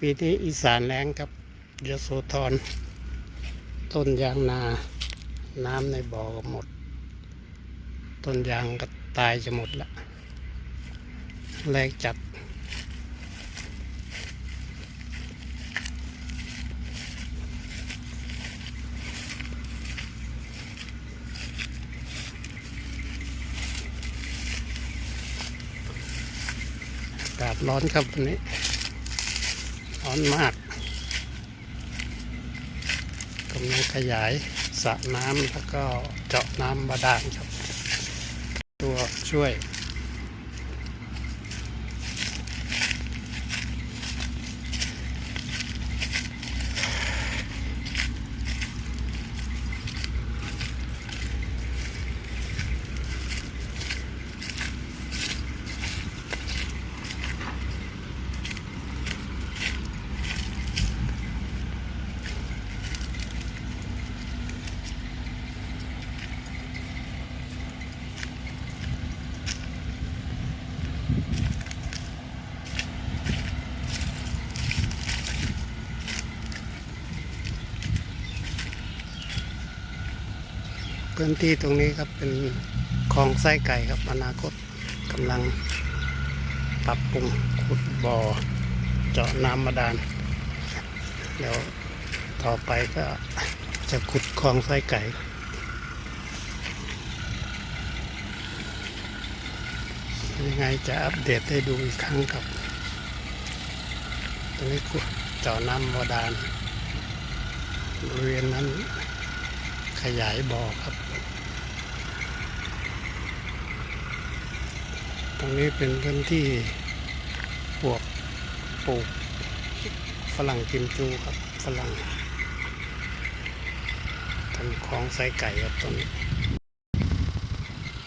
ปีนี้อีสานแรงครับยโสธรต้นยางนา น้ำในบ่อก็หมด ต้นยางก็ตายจะหมดละแรงจัดอากาศร้อนครับวันนี้ ร้อนมากกำลังขยายสระน้ำแล้วก็เจาะน้ำบาดาลครับ ตัวช่วย พื้นที่ตรงนี้ครับเป็นคลองไส้ไก่ครับอนาคตกำลังปรับปรุงขุดบ่อเจาะน้ำบาดาลเดี๋ยวต่อไปก็จะขุดคลองไส้ไก่ยังไงจะอัปเดตให้ดูอีกครั้งครับตรงนี้ขุดเจาะน้ำบาดาลบริเวณนั้น ขยายบ่อครับ ตรงนี้เป็นพื้นที่ปลวกปลูกฝรั่งกิมจูครับฝรั่งทำของใส่ไก่ครับตรงนี้